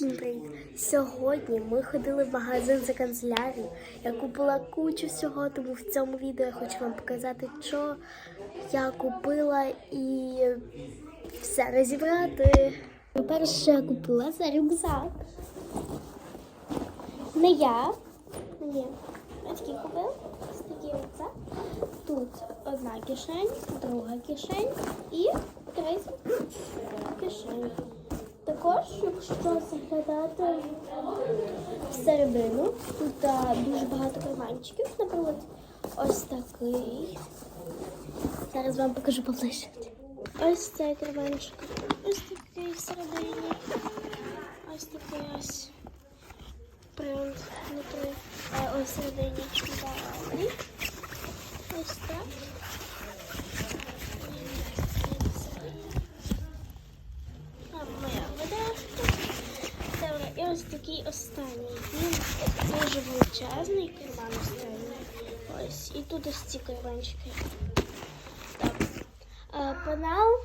Всім привіт! Сьогодні ми ходили в магазин за канцелярію. Я купила кучу всього, тому в цьому відео я хочу вам показати, що я купила і все розібрати. По-перше, я купила це рюкзак. Не я. Ні. Я такий купив. Ось такий рюкзак. Тут одна кишень, друга кишень і третя кишень. Також, якщо заглядати всередину, тут дуже багато карманчиків, наприклад, ось такий. Зараз вам покажу поближче. Ось цей карманчик. Ось такий всередині. Ось такий ось принт внутрі. Е, Ось всередині. Далі. Ось так. Там моя видашка. Добре, і ось такий останній. Він дуже величезний карман останній. Ось. І тут ось ці карманчики. Так. Е, Пенал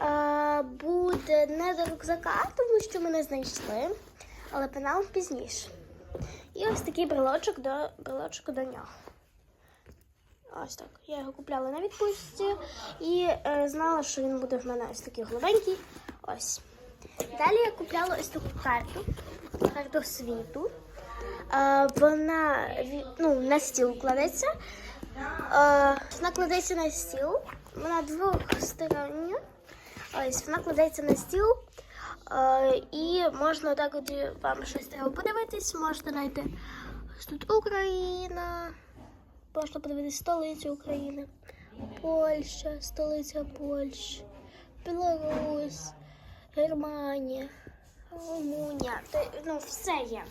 е, буде не до рюкзака, тому що ми не знайшли. Але пенал пізніше. І ось такий брелочок до, брелочок до нього. Ось так. Я його купляла на відпустці і е, знала, що він буде в мене ось такий голубенький. Ось. Далі я купляла ось таку карту, карту світу. Е, вона ну, на стіл кладеться. Е, вона кладеться на стіл. Вона двостороння. Ось вона кладеться на стіл. Е, і можна так от вам щось треба подивитись, можете знайти тут Україна. Можна подивитись столицю України, Польща, столиця Польщі, Білорусь, Германія, Та- Ну, все є.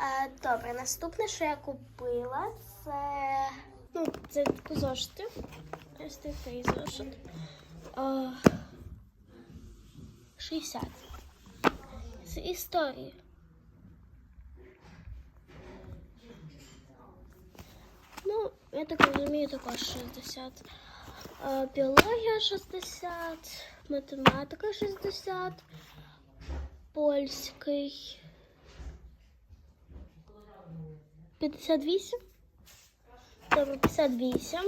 Е, добре, наступне, що я купила, це. Ну, це зошити. Ось такий зошит. Е, 60. З історії. Ну, я так розумію, також 60. Е, Біологія 60, математика 60, польський 58. Добре, 58.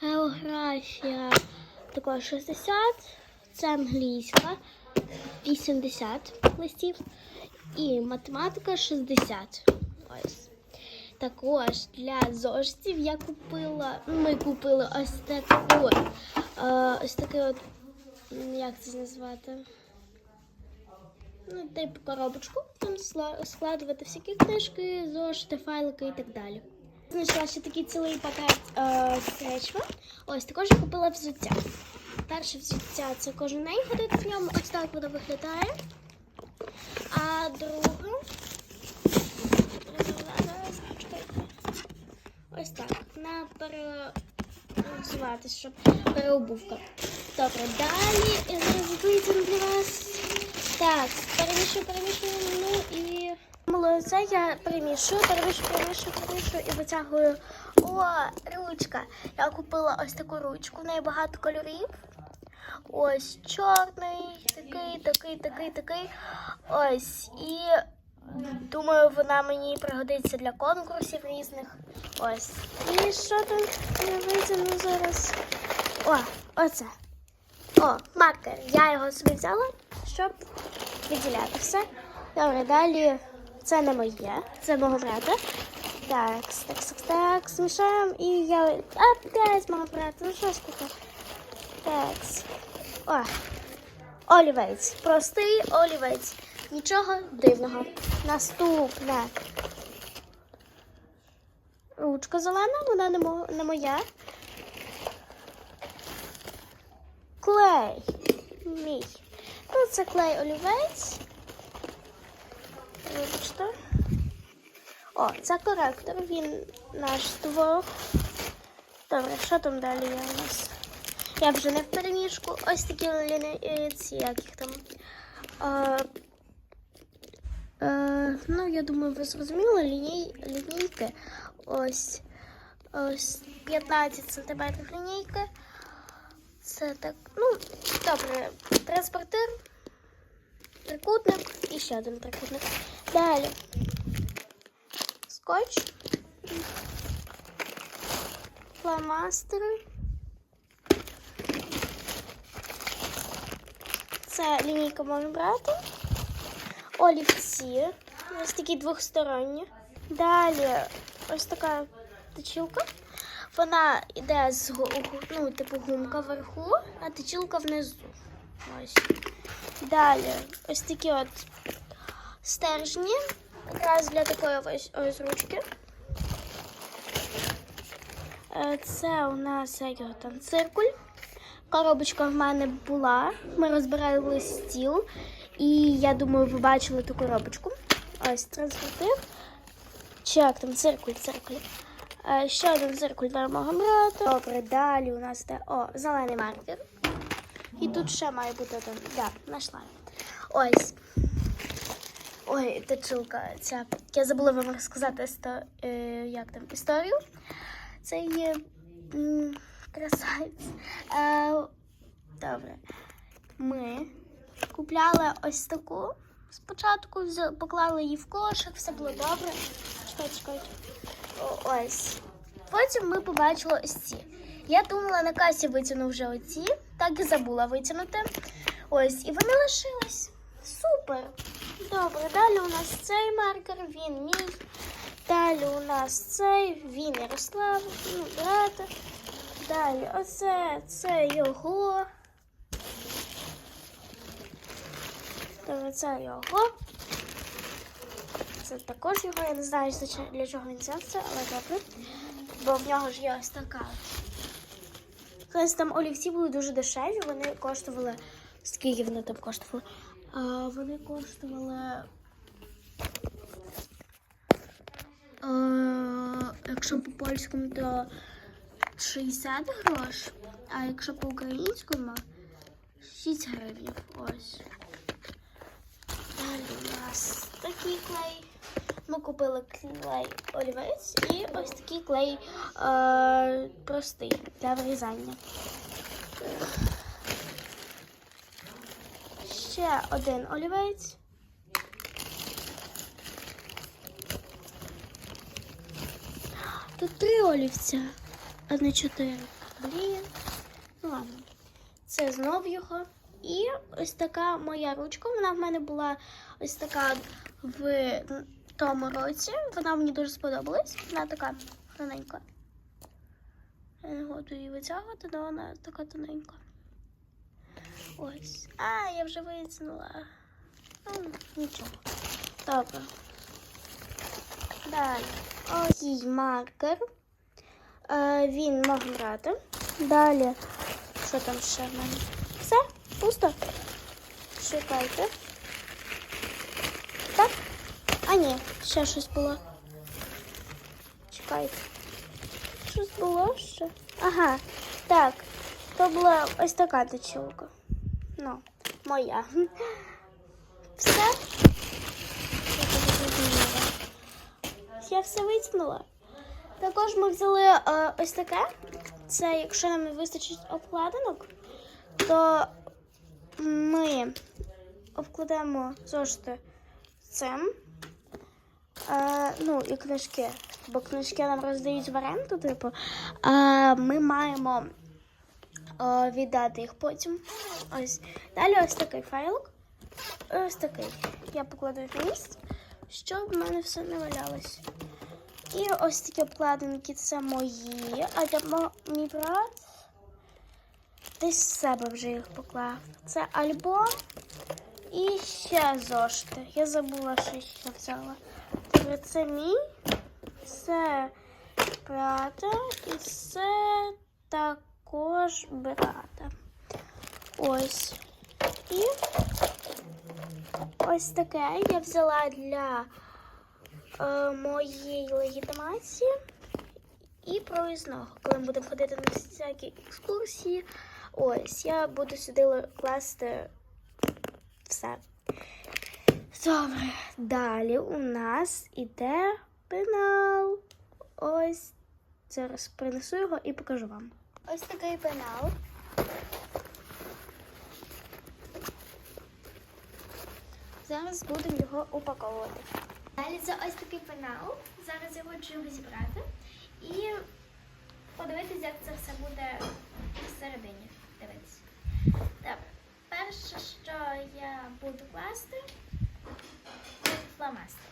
Географія також 60. Це англійська 80 листів. І математика 60. Ось. Також для зошитів я купила, ми купили ось таку, е, ось такий от, як це назвати? Ну, типу коробочку, там складувати всякі книжки, зошити, файлики і так далі. Знайшла ще такий цілий пакет е. Ось також я купила взуття. Перше взуття це кожен день ходити в ньому, ось так воно виглядає. А друге. Ось так. На переобзуватись, щоб переобувка. Добре, далі я для вас. Так, перемішую, перемішую, ну і. Молодце, я перемішую, перемішую, перемішую, перемішую і витягую. О, ручка. Я купила ось таку ручку, в неї багато кольорів. Ось чорний, такий, такий, такий, такий. Ось. І думаю, вона мені пригодиться для конкурсів різних. Ось. І що там я витягну зараз? О, оце. О, маркер. Я його собі взяла, щоб виділяти все. Добре, далі це не моє, це мого брата. Так, так, так, так, змішаємо і я. Опять мого брата, ну що ж таке? Так. О, олівець. Простий олівець. Нічого дивного. Наступне. Ручка зелена, вона не, мо- не моя. Клей. Мій. Ну, це клей олівець. Вибачте. О, це коректор. Він наш двох. Добре, що там далі є у нас? Я вже не в переміжку. Ось такі лінійці, як їх там. А, е, ну, я думаю, ви зрозуміли ліній, лінійки. Ось, ось 15 см лінійки. Це так, ну, добре, транспортир трикутник і ще один трикутник. Далі. Скотч. Фломастери. Це лінійка можна брати. Олівці. Ось такі двохсторонні. Далі ось така точилка. Вона йде з ну, типу гумка вверху, а точилка внизу. Ось. Далі ось такі от стержні. Якраз для такої ось, ось ручки. Е, Це у нас там циркуль. Коробочка в мене була. Ми розбирали стіл. І я думаю, ви бачили ту коробочку. Ось транспортив. Чи як там циркуль, циркуль. Е, Ще один циркуль можемо брати. Добре, далі у нас де о, зелений маркер. І тут ще має бути один. Да, знайшла. Ось. Ой, точилка ця. Я забула вам розказати істо... е, як там, історію. Це є красавець. Е, добре. Ми купляли ось таку. Спочатку поклали її в кошик, все було добре. Чекайте, чекайте. Ось. Потім ми побачили ось ці. Я думала, на касі витягну вже оці, так і забула витягнути. Ось, і вони лишились. Супер. Добре, далі у нас цей маркер, він мій. Далі у нас цей, він Ярослав, ну, брата. Далі оце, це його. Добре, це його. Це також його. Я не знаю, для чого він взяв це, але добре. Бо в нього ж є ось така. Колись там олівці були дуже дешеві, вони коштували. Скільки вони там коштували? А, вони коштували. А, якщо по польському, то 60 грош, а якщо по українському 6 гривень. Ось. Далі у нас такий клей. Ми купили клей олівець і ось такий клей е, простий для вирізання. Ще один олівець. Тут три олівця, а не чотири. Блін. Ну ладно. Це знов його. І ось така моя ручка. Вона в мене була ось така в тому році. Вона мені дуже сподобалась. Вона така тоненька. Я не готую її витягувати, але вона така тоненька. Ось. А, я вже витягнула. Ну, нічого. Добре. Далі. Ось їй маркер. Е, він брати. Далі. Що там ще в мене? Все, пусто. Чекайте. Так? Ні, ще щось було. Чекайте. Щось було ще? Ага. Так. То була ось така точилка. Ну, моя. Все. Я все витягнула. Також ми взяли е, ось таке. Це якщо нам не вистачить обкладинок, то ми обкладемо зошити цим. Е, ну, і книжки. Бо книжки нам роздають в оренду, типу. А ми маємо е, віддати їх потім. Ось. Далі ось такий файлик. Ось такий. Я покладу в місце, щоб в мене все не валялось. І ось такі обкладинки це мої, а для мій брат десь з себе вже їх поклав. Це альбом і ще зошити. Я забула, що ще взяла. Добре, це мій, це брата і це також брата. Ось. І ось таке я взяла для е, моєї легітимації і проїзного. Коли ми будемо ходити на всякі екскурсії, ось я буду сюди класти все. Добре, далі у нас іде пенал. Ось зараз принесу його і покажу вам. Ось такий пенал. Зараз будемо його упаковувати. Далі це ось такий пенал. Зараз його зібрати і подивитися, як це все буде всередині. Дивитися. Добре. Перше, що я буду класти, це фломастер.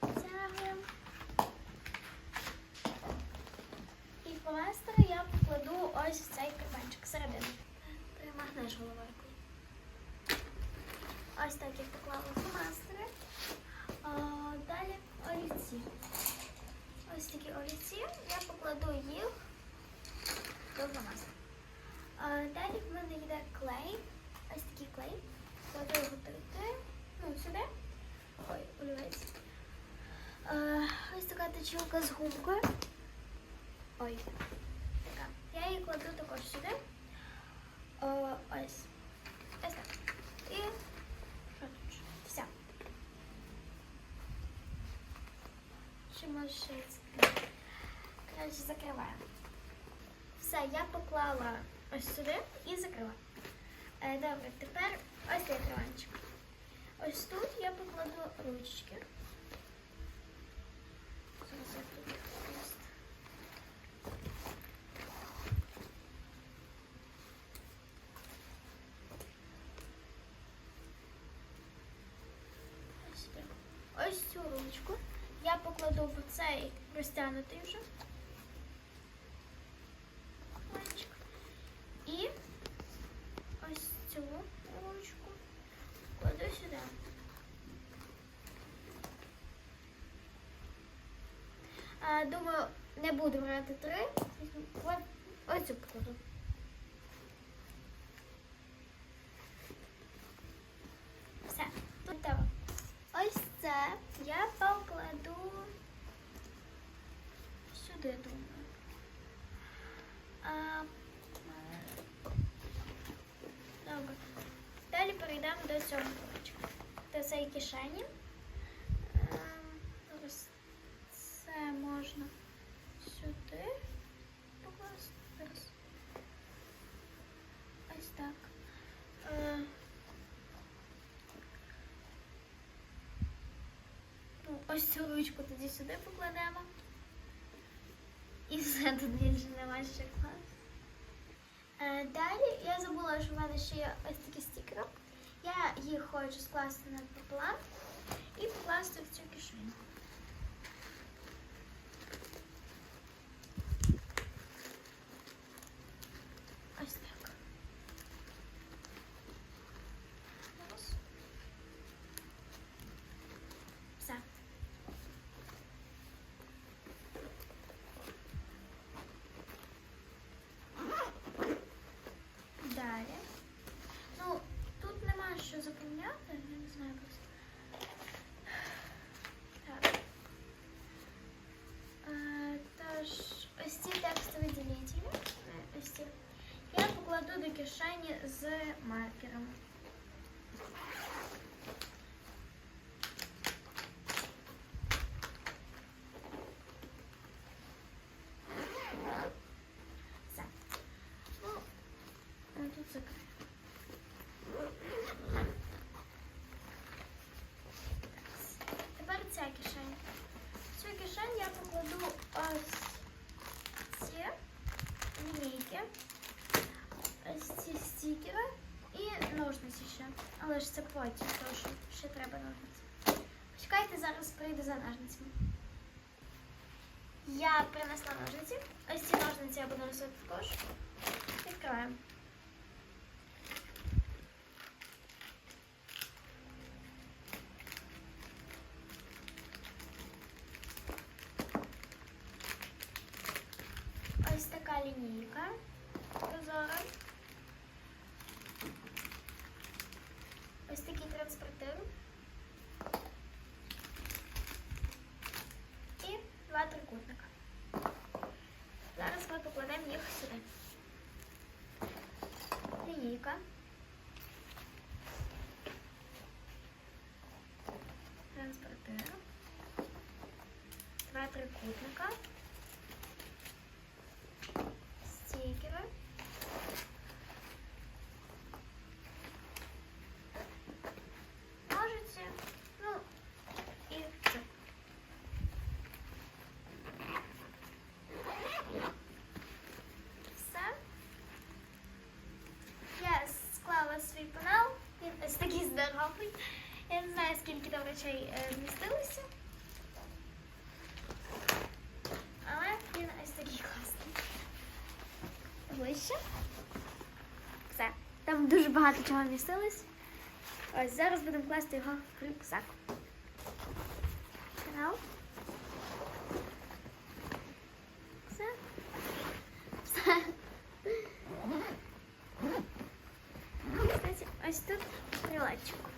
Тягуємо. І фломастери я покладу ось в цей карманчик всередину. Примагнеш головою. Ось так я поклала фломастери. Далі олівці. Ось такі олівці. Я покладу їх до фломастера. Далі в мене йде клей. Ось такий клей. Кладу його туди, ну сюди. Ой, олівець. Ось така точилка з гумкою. Ой, така. Я її кладу також сюди. О, ось. Ось так. І? Все. Ще може. Коротше, закриваємо. Все, я поклала ось сюди і закрила. Е, добре, тепер ось цей екранчик. Ось тут я покладу ручки. Ось цю ручку я покладу в цей розтягнутий вже. буду брати три. От оцю покладу. Все, готово. Ось це я покладу сюди, думаю. А, е, Добре. Далі перейдемо до цього курочка. До цієї кишені. Ось цю ручку тоді сюди покладемо. І все, тут більше нема ще клас. Е, Далі я забула, що в мене ще є ось такі стікери. Я їх хочу скласти на поплат і покласти в цю кишеню. Ось так. Раз. Все. Далі. Ну, тут нема що заповняти, я не знаю просто. Так. Е, тож, ось ці текстові ділителі, е, ось ці, я покладу до кишені з маркером. Все. Ну, а тут закрию. Тепер ця кишень. В цю кишень я покладу ось ці лінійки, ось ці стікери і ножниці ще. Але ж це потім, тому ще треба ножниці. Почекайте, зараз прийду за ножницями. Я принесла ножниці. Ось ці ножниці я буду носити також. Відкриваємо. Ось така лінійка прозора. Ось такий транспортир. І два трикутника. Зараз ми покладемо їх сюди. Лінійка. Транспортер. Два трикутника. Здоровий. Я не знаю, скільки там речей вмістилося. Але він ось такий класний. Ближче. Все. Там дуже багато чого вмістилось. Ось зараз будемо класти його в рюкзак. Канал. Все. Все. Ось тут крилечко.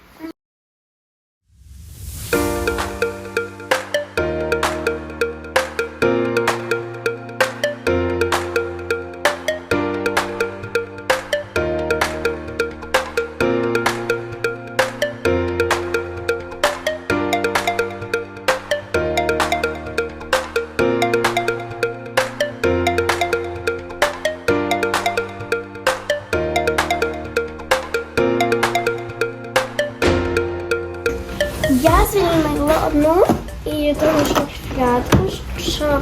Я звільнила одну і що шпрятку, щоб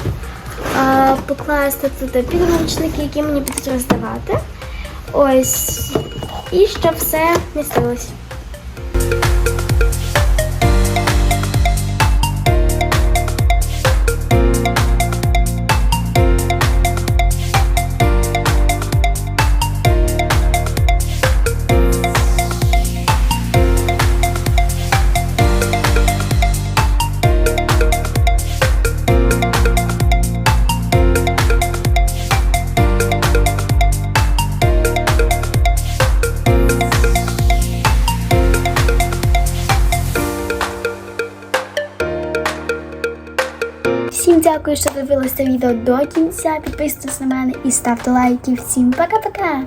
а, покласти туди підручники, які мені будуть роздавати. Ось. І щоб все містилось. Всім дякую, що дивилися відео до кінця. Підписуйтесь на мене і ставте лайки. Всім пока-пока!